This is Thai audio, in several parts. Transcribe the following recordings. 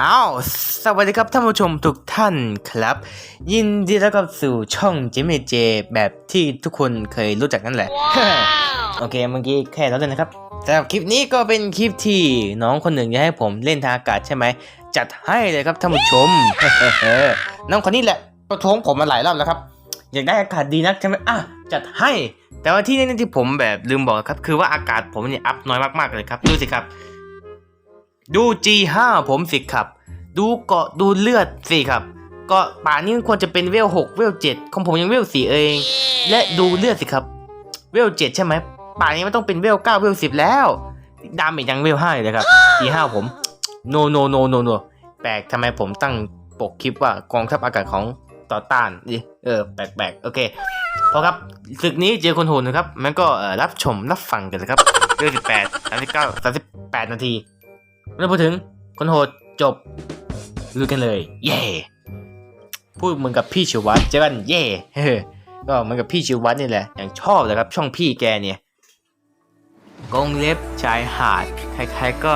อ้าว สวัสดีครับท่านผู้ชมทุกท่านครับ ยินดีต้อนรับสู่ช่องจิมมี่เจแบบที่ทุกคนเคยรู้จักนั่นแหละ โอเคเมื่อกี้แค่เราเล่นนะครับสำหรับคลิปนี้ก็เป็นคลิปที่น้องคนหนึ่งอยากให้ผมเล่นทางอากาศใช่ไหม จัดให้เลยครับท่านผู้ชม น้องคนนี้แหละประท้วงผมมาหลายรอบแล้วครับ อยากได้อากาศดีนักใช่ไหมอะจัดให้ แต่ว่าที่นี่ที่ผมแบบลืมบอกครับ คือว่าอากาศผมเนี่ยอัพน้อยมากๆเลยครับดูสิครับ ดู G5 ผมสิครับ ดูเกาะดูเลือดสิครับเกาะป่านี้ควรจะเป็นเวล6เวล7ของผมยังเวล4เอง และดูเลือดสิครับ เวล7ใช่ไหมป่านี้มันต้องเป็นเวล9เวล10แล้วดาเมจยังเวล5เลยครับ G5 ผม no no no no no แปลกทำไมผมตั้งปกคลิปว่ากองทัพอากาศของต่อต้านดิเออแปลกๆโอเคพอครับศึกนี้เจอคนโหดนะครับมันก็รับชมรับฟังกันเลยครับเรื่อง18 39 38นาที ไม่ต้องพูดถึงคนโหดจบลุยกันเลย เย่พูดเหมือนกับพี่ชิวัตเจอกันเย่เฮ้ก็เหมือนกับพี่ชิวัตนี่แหละ อย่างชอบเลยครับ ช่องพี่แกเนี่ยกงเล็บชายหาดใครๆก็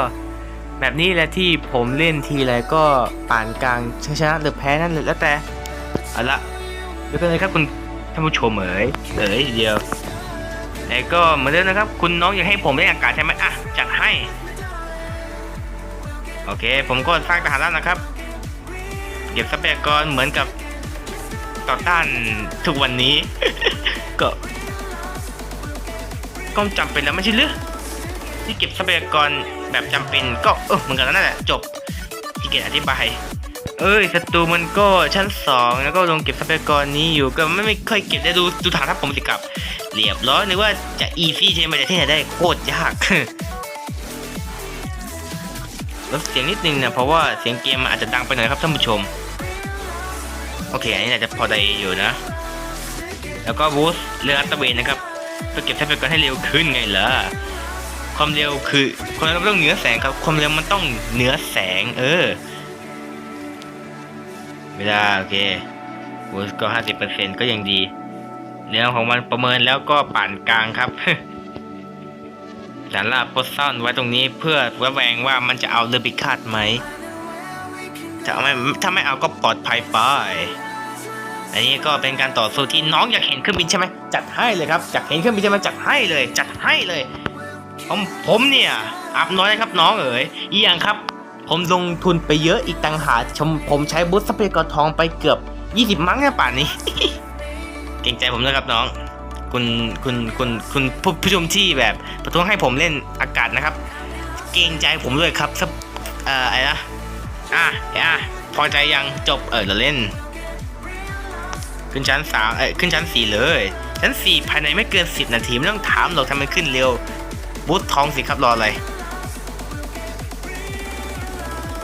แบบนี้แหละที่ผมเล่นทีไรก็ป่านกลางชนะหรือแพ้นั่นเลยแล้วแต่เอาละดูกันเลยครับคุณท่านผู้ชมเอ๋ยเอ๋ยเดียวแต่ก็เหมือนเดิมนะครับ คุณน้องอยากให้ผมเล่นอากาศใช่ไหมอะจัดให้ โอเค ผมก็สร้างทหารแล้วนะครับ เก็บทรัพยากรเหมือนกับต่อต้านทุกวันนี้ ก็ก็จำเป็นแล้วไม่ใช่หรือที่เก็บทรัพยากรแบบจำเป็นก็เออเหมือนกันนั่นแหละจบที่เกียจอธิบาย เอ้ยศัตรูมันก็ชั้นสองแล้วก็ลงเก็บทรัพยากรนี้อยู่ก็ไม่ไม่ค่อยเก็บได้ดูดูฐานทัพผมสิครับเรียบร้อยนึกว่าจะอีซี่ใช่ไหมแต่ที่ไหนได้โคตรยาก ลดเสียงนิดนึงนะเพราะว่าเสียงเกมอาจจะดังไปหน่อยครับท่านผู้ชม โอเค อันนี้อาจจะพอได้อยู่นะ แล้วก็บูสต์เรืออัตเวนนะครับเพื่อเก็บทรัพยากรให้เร็วขึ้นไงล่ะความเร็วคือความเร็วต้องเหนือแสงครับ ความเร็วมันต้องเหนือแสง เออเวลาโอเคบูสต์ก็ห้าสิบเปอร์เซ็นก็ยังดี เนื้อของมันประเมินแล้วก็ป่านกลางครับ ฐานราบโพสซ่อนไว้ตรงนี้เพื่อระแวงว่ามันจะเอาเรือพิฆาตไหมถ้าไม่ถ้าไม่เอาก็ปลอดภัยไป อันนี้ก็เป็นการต่อสู้ที่น้องอยากเห็นเครื่องบินใช่ไหมจัดให้เลยครับอยากเห็นเครื่องบินใช่ไหมจัดให้เลย จัดให้เลยผมผมเนี่ยอับน้อยนะครับน้องเอ๋ยอีกอย่างครับ ผมลงทุนไปเยอะอีกต่างหากชมผมใช้บูธทรัพยากรทองไปเกือบ 20 มั้งเนี่ยป่านนี้ เก่งใจผมนะครับน้อง คุณคุณคุณคุณผู้ผชมที่แบบประท้วงให้ผมเล่นอากาศนะครับ เกรงใจผมด้วยครับสักเอ่ออะไรนะอะอะพอใจยังจบเออเราเล่น ขึ้นชั้นสามเอ้ยขึ้นชั้นสี่เลยชั้นสี่ภายในไม่เกินสิบนาทีไม่ต้องถามหรอกทำไมขึ้นเร็วบูททองสิครับรออะไร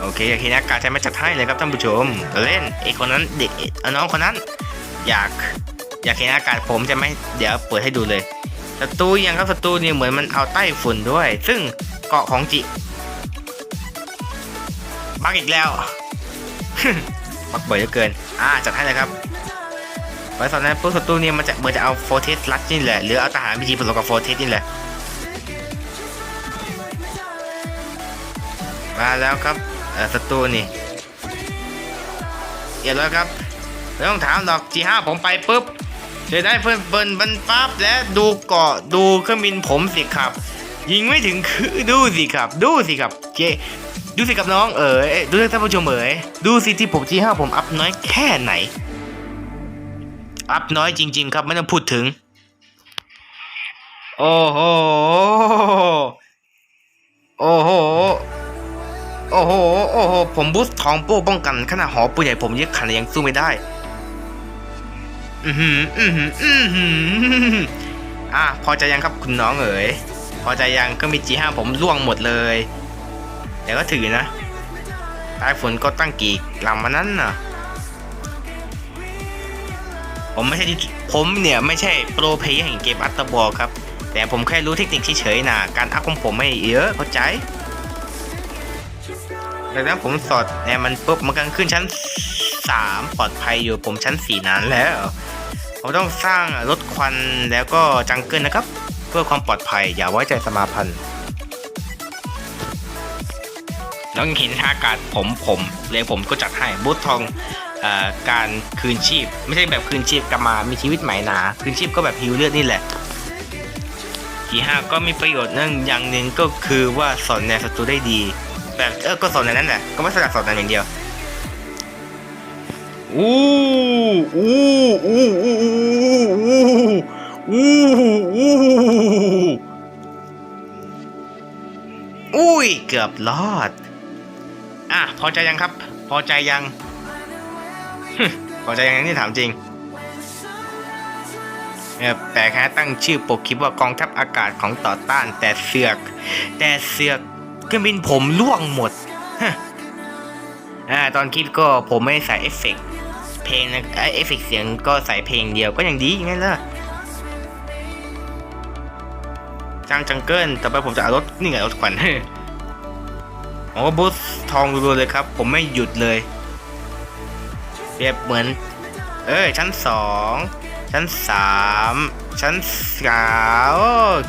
โอเคอยากเห็นอากาศจะไมจัดให้เลยครับท่านผู้ชมเราเล่นไอ้คนนั้นเด็กเอาน้องคนนั้น อยาก อยากเห็นอากาศผมจะไหม่เดี๋ยวเปิดให้ดูเลยศัตรูยังครับศัตรูนี่เหมือนมันเอาใต้ฝุ่นด้วย ซึ่งเกาะของจิบักอีกแล้วบักบ่อยเหลือเกิน อ่าจัดให้เลยครับไว้ตอนนั้นพวกศัตรูเนี่ยมันจะเหมือนจะเอาโฟเทสลัดนี่แหละหรือเอาทหารพีจีผสมกับโฟเทสนี่แหละมาแล้วครับศัตรูนี่เรียบร้อยครับไม่ต้องถามดอกจีห้าผมไปปุ๊บ จะได้เพิ่นเปินบันปั๊บและดูเกาะดูเครื่องบินผมสิครับ ยิงไม่ถึงคือดูสิครับ ดูสิครับเจดูสิครับน้องเอ๋ยดูท่านผู้ชมเอ๋ยดูสิที่ผมที่ห้าผมอัพน้อยแค่ไหน อัพน้อยจริง ๆ ครับไม่ต้องพูดถึง โอ้โหโอ้โหโอ้โห โอ้โห ผมบูสต์ทองโป้ป้องกันขนาดหอปืนใหญ่ผมเยอะขนาดยังสู้ไม่ได้ อือหืออือหืออือหืออะพอใจยังครับคุณน้องเอ๋ยพอใจยังก็มีจีห้าผมล่วงหมดเลยแต่ก็ถือนะใต้ฝนก็ตั้งกี่ลำมานั้นน่ะผมไม่ใช่ผมเนี่ยไม่ใช่โปรเพย์แห่งเกมอัตบอลครับ แต่ผมแค่รู้เทคนิคเฉยๆนะการอัพของผมไม่เยอะเข้าใจดังนั้นผมสอดแอร์มันปุ๊บมันก็ขึ้นชั้นสามปลอดภัยอยู่ผมชั้นสี่นานแล้ว ผมต้องสร้างรถควันแล้วก็จังเกิลนะครับ เพื่อความปลอดภัยอย่าไว้ใจสมาพันธ์น้องเห็นท่าอากาศผมผมเลยผมก็จัดให้บูธทองอการคืนชีพ ไม่ใช่แบบคืนชีพกลับมามีชีวิตใหม่นาคืนชีพก็แบบฮิวเลือดนี่แหละทีห้าก็มีประโยชน์นั่งอย่างหนึ่งก็คือว่าสอนแนวศัตรูได้ดี แบบเออก็สอนแนวนั้นแหละก็ไม่สลักสอนแนวอย่างเดียว อู้อู้อู้อู้อู้อู้อู้อุ้ยเกือบรอด อะพอใจยังครับ พอใจยัง พอใจยังนี่ถามจริงเออแต่แค่ตั้งชื่อปกคลิปว่ากองทัพอากาศของต่อต้านแต่เสือก แต่เสือกเครื่องบินผมล่วงหมดฮะอ่าตอนคลิปก็ผมไม่ใส่เอฟเฟกต์ เพลงนะเอ้เอฟเฟกเสียงก็ใส่เพลงเดียวก็ยังดีไงล่ะจางจังเกิลต่อไปผมจะเอารถนี่ไงรถขวัญผมก็บูสทองรัวเลยครับ ผมไม่หยุดเลยเปรียบเหมือน เอ้ยชั้นสองชั้นสามชั้นสามโอ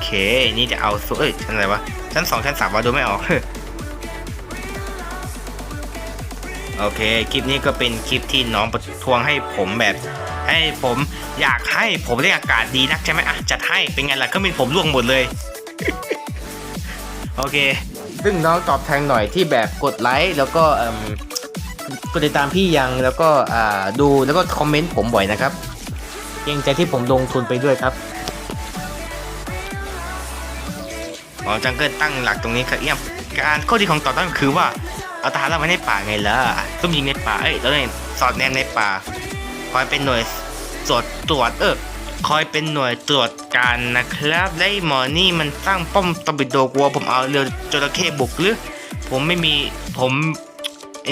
เค นี่จะเอาสุเอ้ยชั้นอะไรวะชั้นสองชั้นสามว่าดูไม่ออก โอเค คลิปนี้ก็เป็นคลิปที่น้องประท้วงให้ผมแบบ ให้ผมอยากให้ผมได้อากาศดีนักใช่ไหมอะจัดให้เป็นไงล่ะก็มีผมร่วงหมดเลย โอเค ซึ่งน้องตอบแทนหน่อยที่แบบกดไลค์แล้วก็เอิ่มกดติดตามพี่ยังแล้วก็อ่าดูแล้วก็คอมเมนต์ผมบ่อยนะครับเกรงใจที่ผมลงทุนไปด้วยครับอ๋อจังเกิลตั้งหลักตรงนี้ครับเอี่ยมการข้อดีของต่อต้านคือว่า เอาทหารเราไว้ในป่าไงล่ะซุ่มยิงในป่า เอ้ยแล้วเนี่ยสอดแนมในป่า คอยเป็นหน่วยตรวจตรวจ เออ คอยเป็นหน่วยตรวจการนะครับ ได้หมอนี่มันสร้างป้อมตบิโดกลัว ผมเอาเรือจระเข้บุกหรือ ผมไม่มี ผม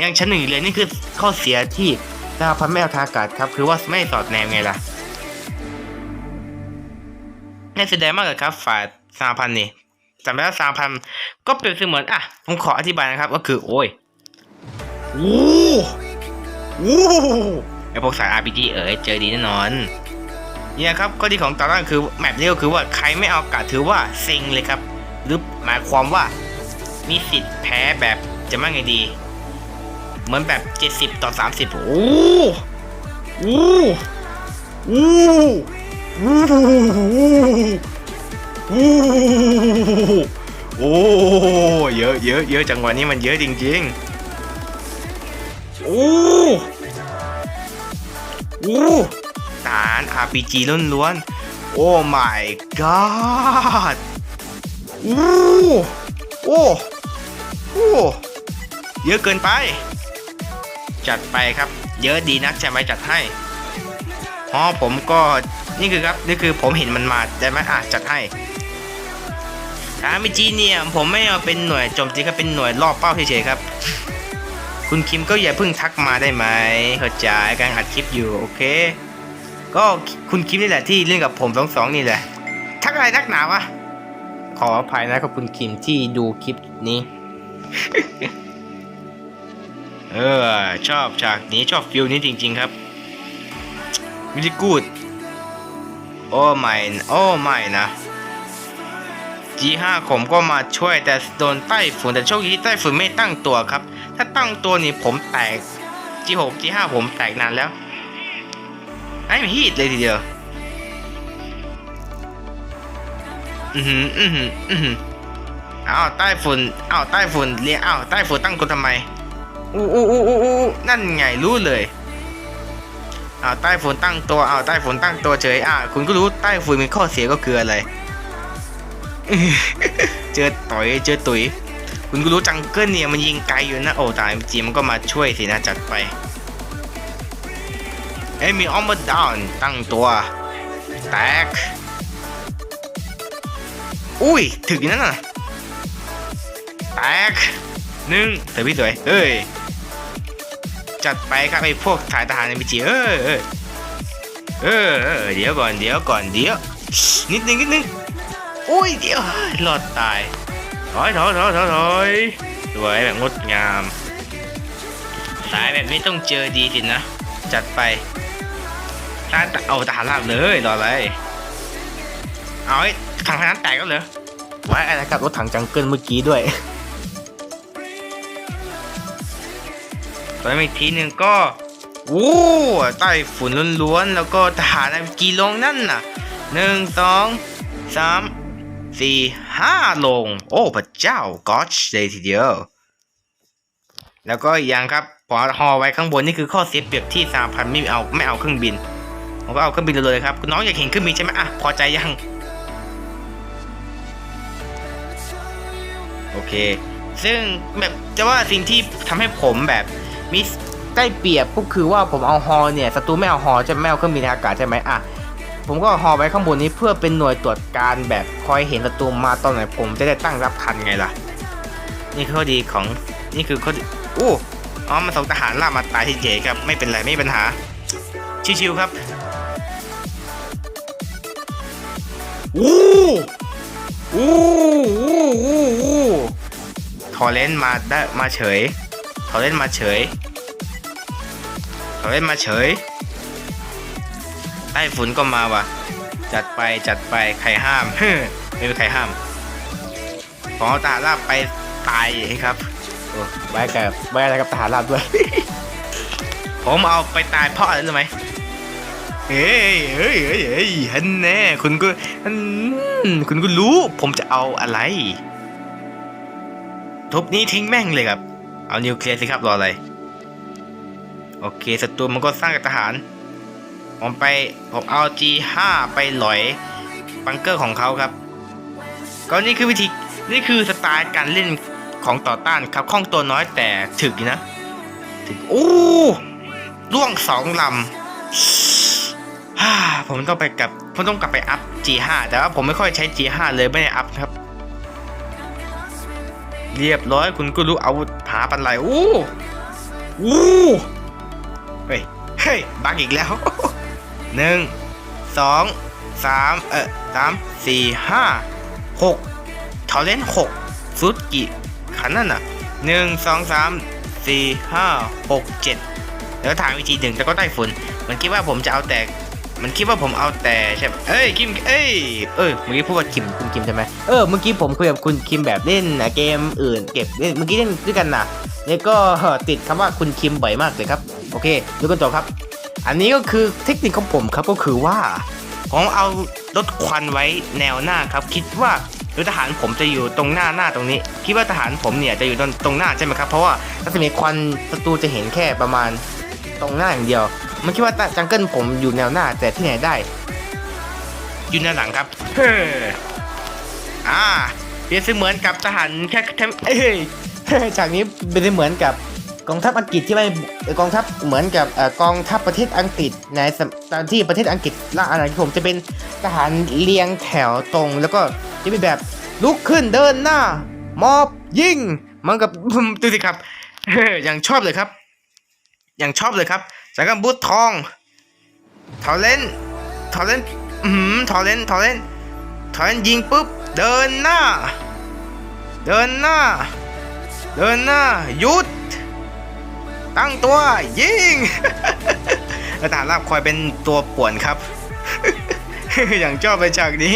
ยังชั้นหนึ่งเลยนี่คือข้อเสียที่ดาวพันไม่เอาทางอากาศครับ คือว่าไม่สอดแนมไงล่ะน่าเสียดายมากเลยครับฝ่ายสามพันนี่ จำได้ว่าสามพันก็เปรียบเสมือนอะผมขออธิบายนะครับ ก็คือโอ้ยโอ้โหไอพวกสาย RPG เอ๋ยเจอดีแน่นอนเนี่ยครับข้อดีของตาต้นคือแมปนี้ก็คือว่าใครไม่เอากาศถือว่าเซ็งเลยครับ หรือหมายความว่ามีสิทธิ์แพ้แบบจะว่าไงดี เหมือนแบบ 70 ต่อ 30 โอ้โหโอ้โหโอ้โห โอ้เยอะเยอะเยอะจังหวะนี้มันเยอะจริงๆโอ้โอ้ฐาน RPG ล้วนๆโอ้ my god โอ้โอ้โอ้เยอะเกินไป จัดไปครับ เยอะดีนักใช่ไหมจัดให้อ๋อผมก็นี่คือครับ นี่คือผมเห็นมันมาได้ไหมอะจัดให้ อาร์มจีเนี่ยผมไม่เอาเป็นหน่วยโจมตีครับเป็นหน่วยล่อเป้าเฉยๆครับ คุณคิมก็อย่าเพิ่งทักมาได้ไหมเข้าใจกำลังอัดคลิปอยู่โอเค ก็คุณคิมนี่แหละที่เล่นกับผมสองสองนี่แหละ ทักอะไรทักหนาวะขออภัยนะครับคุณคิมที่ดูคลิปนี้ เออชอบฉากนี้ชอบฟิลนี้จริง ๆครับวิลกูดโอ้ไม่โอ้ไม่นะ G5 ผมก็มาช่วยแต่โดนไต้ฝุ่นแต่โชคดีที่ไต้ฝุ่นไม่ตั้งตัวครับ ถ้าตั้งตัวนี่ผมแตก G6 G5 ผมแตกนานแล้วไอ้ฮีดเลยทีเดียวอือหืออือหืออือหืออ้าวใต้ฝุ่นอ้าวใต้ฝุ่นเรียอ้าวใต้ฝุ่นตั้งตัวทำไมอู้อู้อู้อู้อู้นั่นไงรู้เลยอ้าวใต้ฝุ่นตั้งตัวอ้าวใต้ฝุ่นตั้งตัวเฉยอ่าคุณก็รู้ใต้ฝุ่นมีข้อเสียก็คืออะไร เจอต่อยเจอตุ๋ยคุณก็รู้จังเกิลเนี่ยมันยิงไกลอยู่นะโอ้ตายจีมันก็มาช่วยสินะจัดไปเอ้มีออมเบอร์ดาวน์ตั้งตัวแตกอุ้ยถึงนั่นน่ะแตกหนึ่งเถอะพี่สวยเอ้ยจัดไปครับไอ้พวกสายทหารในพีจีเออเออเออเออเดี๋ยวก่อนเดี๋ยวก่อนเดี๋ยวนิดนึงนิดนึง อุ้ยเดี๋ยวรอดตายถอยถอยถอยถอยถอยสวยแบบงดงาม สายแบบนี้ต้องเจอดีสินะ จัดไปทหารเอาทหารลาบเลยรออะไรเอาไอ้ถังนั้นแตกก็เหรอไว้อะไรกับรถถังจังเกิลเมื่อกี้ด้วยต่อไปอีกทีหนึ่งก็โอ้ใต้ฝุ่นล้วนๆแล้วก็ทหารกี่ลงนั่นน่ะหนึ่งสองสาม สี่ห้าลง โอ้พระเจ้าก็อดเลยทีเดียว แล้วก็อีกอย่างครับพอฮอไว้ข้างบนนี่คือข้อเสียเปรียบที่สามพันไม่เอาไม่เอาเครื่องบิน ผมก็เอาเครื่องบินเลยครับน้องอยากเห็นเครื่องบินใช่ไหมอะพอใจยัง โอเค ซึ่งแบบจะว่าสิ่งที่ทำให้ผมแบบมีได้เปรียบก็คือว่าผมเอาฮอเนี่ยศัตรูไม่เอาฮอจะไม่เอาเครื่องบินอากาศใช่ไหมอะ ผมก็เอาฮอไว้ข้างบนนี้เพื่อเป็นหน่วยตรวจการแบบคอยเห็นศัตรูมาตอนไหนผมจะได้ตั้งรับทันไงล่ะ นี่คือข้อดีของนี่คือข้อดีอู้อ๋อมาส่งทหารล่ามาตายที่เฉยครับไม่เป็นไรไม่มีปัญหา ชิวๆครับอู้อู้อู้อู้อู้ทอร์เรนต์มาได้มาเฉยทอร์เรนต์มาเฉยทอร์เรนต์มาเฉย ใต้ฝุ่นก็มาว่ะ จัดไปจัดไปใครห้ามไม่มีใครห้าม ขอเอาทหารราบไปตายครับโอ้ไว้กับไว้อะไรกับทหารราบด้วย ผมเอาไปตายเพราะอะไรรู้ไหมเฮ้ยเฮ้ยเฮ้ยเฮ้ยฮันแน่คุณก็ฮันคุณก็รู้ ผมจะเอาอะไร ทุบนี้ทิ้งแม่งเลยครับ เอานิวเคลียร์สิครับรออะไร โอเคศัตรูมันก็สร้างกับทหาร ผมไปผมเอา G5 ไปหลอยบังเกอร์ของเขาครับ ก็นี่คือวิธีนี่คือสไตล์การเล่นของต่อต้านครับคล่องตัวน้อยแต่ถึกนะถึกโอ้ล่วงสองลำฮ่าผมต้องไปกับผมต้องกลับไปอัพ G5 แต่ว่าผมไม่ค่อยใช้ G5 เลยไม่ได้อัพครับ เรียบร้อยคุณก็รู้เอาผาปันไหลโอ้โอ้เฮ้ยเฮ้ยบักอีกแล้ว หนึ่งสองสามเออสามสี่ห้าหกทอเลนหกซุดกี่ขันนั่นน่ะหนึ่งสองสามสี่ห้าหกเจ็ดแล้วทางวิธีหนึ่งแล้วก็ใต้ฝุ่นมันคิดว่าผมจะเอาแต่ มันคิดว่าผมเอาแต่ใช่ไหมเอ้ยคิมเอ้ยเอ้ยเมื่อกี้พูดว่าคิมคุณคิมใช่ไหมเออเมื่อกี้ผมคุยกับคุณคิมแบบเล่นนะเกมอื่น เก็บเมื่อกี้เล่นด้วยกันนะแล้วก็ติดคำว่าคุณคิมบ่อยมากเลยครับ โอเคดูกันต่อครับ อันนี้ก็คือเทคนิคของผมครับก็คือว่าผมเอารถควันไว้แนวหน้าครับ คิดว่ารถทหารผมจะอยู่ตรงหน้าหน้าตรงนี้ คิดว่าทหารผมเนี่ยจะอยู่ตรงตรงหน้าใช่ไหมครับ เพราะว่ารัศมีควันศัตรูจะเห็นแค่ประมาณตรงหน้าอย่างเดียว มันคิดว่าจังเกิลผมอยู่แนวหน้าแต่ที่ไหนได้ อยู่หน้าหลังครับเฮ้ออ่าเปรียบเสมือนกับทหารแค่แค่เอ้ยจากนี้เป็นเสมือนกับ กองทัพอังกฤษที่ไม่กองทัพเหมือนกับกองทัพประเทศอังกฤษในตอนที่ประเทศอังกฤษล่าอาณานิคมจะเป็นทหารเรียงแถวตรง แล้วก็จะเป็นแบบลุกขึ้นเดินหน้ามอบยิงมันกับดูสิครับอย่างชอบเลยครับ อย่างชอบเลยครับจากการบูททองทอเลนทอเลนอืมทอเลนทอเลนทอเลนยิงปุ๊บเดินหน้า เดินหน้า เดินหน้าหยุด ตั้งตัวยิงแล้วทหารราบคอยเป็นตัวป่วนครับ อย่างชอบไปจากนี้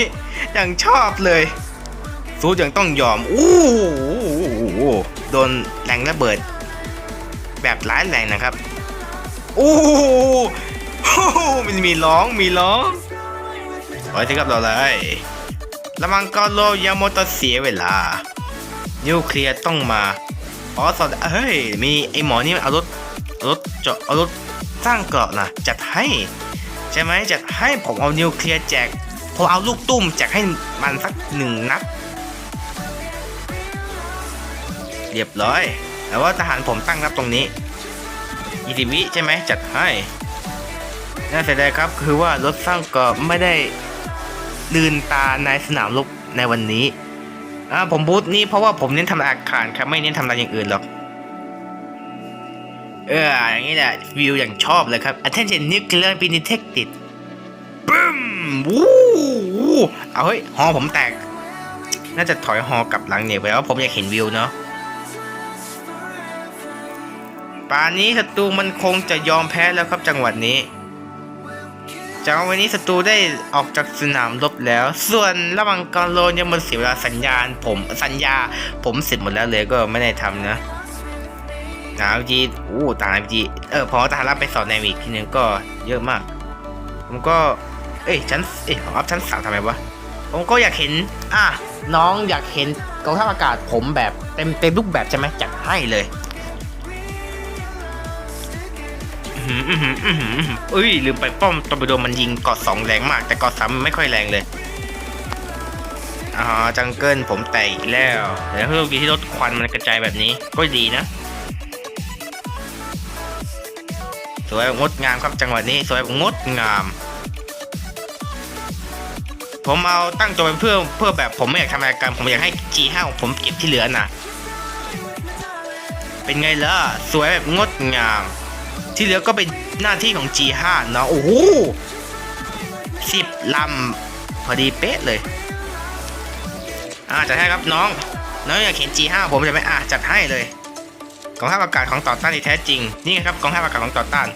อย่างชอบเลยสู้ยังต้องยอมอู้หูโดนแรงระเบิด แบบร้ายแรงนะครับโอ้โหมันมีร้องมีร้องไว้ที่ครับเราเลยระวังกอโลยาโมโตเสียเวลานิวเคลียร์ต้องมา อ๋อสอดเฮ้ย มีไอหมอนี่เอารถเอารถเจาะเอารถสร้างเกราะนะจัดให้ ใช่ไหมจัดให้ผมเอานิวเคลียร์แจกผมเอาลูกตุ้มแจกให้มันสักหนึ่งนัดเรียบร้อย แต่ว่าทหารผมตั้งรับตรงนี้ยีสิวิใช่ไหมจัดให้น่าเสียดายครับคือว่ารถสร้างเกราะไม่ได้ลืนตาในสนามรบในวันนี้ อ่าผมบูธนี่เพราะว่าผมเน้นทำลาอาคารครับไม่เน้นทำลายอย่างอื่นหรอก เอออย่างนี้แหละวิวอย่างชอบเลยครับ attention nuclear be detected บึ้มวู้วู้เอาเฮ้ยหอผมแตก น่าจะถอยหอกลับหลังเนี่ยไปว่าผมอยากเห็นวิวเนาะป่านนี้ศัตรูมันคงจะยอมแพ้แล้วครับจังหวัดนี้ จากวันนี้ศัตรูได้ออกจากสนามรบแล้ว ส่วนระหว่างกอโลยังมันเสียเวลาสัญญาณ ผมสัญญา ผมเสร็จหมดแล้วเลยก็ไม่ได้ทำนะหาวิธีโอ้ต่าวีเออพอตารับไปสอนในอีกทีนึงก็เยอะมาก ผมก็ เอ้ยชั้นเอ้ยผมอัพชั้นสามทำไมวะผมก็อยากเห็น อะน้องอยากเห็นกองทัพอากาศผมแบบเต็มเต็มรูปแบบใช่ไหมจัดให้เลย หืออื้อหืออื้อหืออื้อหือเอ้ยลืมไปป้อมตอร์ปิโดมันยิงกาะสองแรงมาก แต่กาะสามไม่ค่อยแรงเลยอ๋อจังเกิลผมแตกอีกแล้วแต่เพื่อดีที่รถควันมันกระจายแบบนี้ก็ดีนะ สวยงดงามครับจังหวะนี้สวยงดงาม ผมเอาตั้งตัวเป็นเพื่อเพื่อแบบผมไม่อยากทำอะไรกันผมอยากให้ G5 ของผมเก็บที่เหลือน่ะเป็นไงล่ะสวยแบบงดงาม ที่เหลือก็เป็นหน้าที่ของ G5 เนาะโอ้โหสิบลำพอดีเป๊ะเลย อ่าจัดให้ครับน้อง น้องอยากเห็น G5 ผมจะไหมอะจัดให้เลยกองทัพอากาศของต่อต้านที่แท้จริงนี่ไงครับกองทัพอากาศของต่อต้าน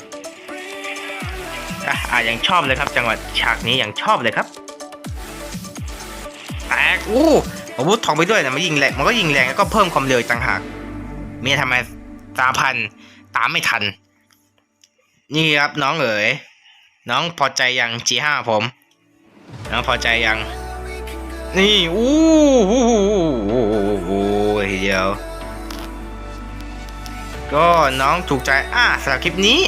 อะอะยังชอบเลยครับ จังหวะฉากนี้ยังชอบเลยครับแตกอู้อาวุธทองไปด้วยนะมันยิงแรงมันก็ยิงแรงแล้วก็เพิ่มความเร็วต่างหากเมียทำไมตาพันตามไม่ทัน นี่ครับน้องเอ๋ยน้องพอใจยัง G5 ผม น้องพอใจยัง นี่อู้หูโอ้ยเดียว ก็น้องถูกใจอะสำหรับคลิปนี้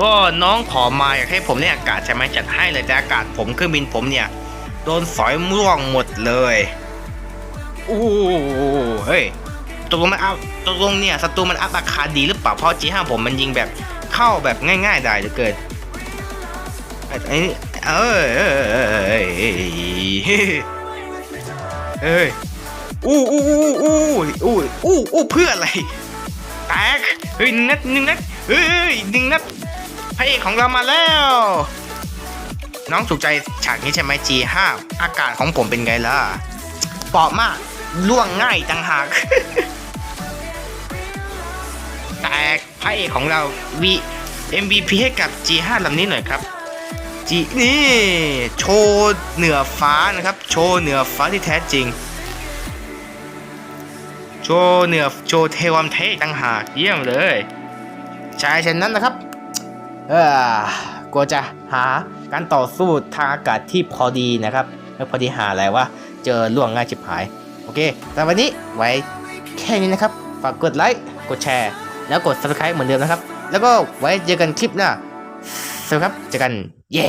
ก็น้องขอมาอยากให้ผมเล่นอากาศใช่ไหมจัดให้เลยแต่อากาศผมเครื่องบินผมเนี่ยโดนสอยม่วงหมดเลยโอ้เฮ้ยตกลงมันอัพตกลงเนี่ยศัตรูมันอัพราคาดีหรือเปล่าเพราะจีห้าผมมันยิงแบบ เข้าแบบง่ายๆได้เหลือเกินไอ้นี่เอ้ยเอ้ยเอ้ยเอ้ยอู้อู้อู้อู้อู้อู้อู้เพื่ออะไรแตกเฮ้ยหนึ่งนัดหนึ่งนัดเฮ้ยหนึ่งนัดพระเอกของเรามาแล้ว น้องถูกใจฉากนี้ใช่ไหม G5 อากาศของผมเป็นไงล่ะเปราะมากล่วงง่ายจังหากแตก พระเอกของเรา V MVP ให้กับ G5 ลำนี้หน่อยครับ G นี่โชว์เหนือฟ้านะครับ โชว์เหนือฟ้าที่แท้จริง โชว์เหนือโชว์เทวามเทต่างหากเยี่ยมเลยชายเช่นนั้นนะครับ เออกลัวจะหาการต่อสู้ทางอากาศที่พอดีนะครับไม่พอดีหาอะไรว่าเจอล่วงง่ายชิบหาย โอเคแต่วันนี้ไว้แค่นี้นะครับ ฝากกดไลค์ กดแชร์ แล้วกด subscribe เหมือนเดิมนะครับ แล้วก็ไว้เจอกันคลิปหน้าสวัสดีครับเจอกันเย้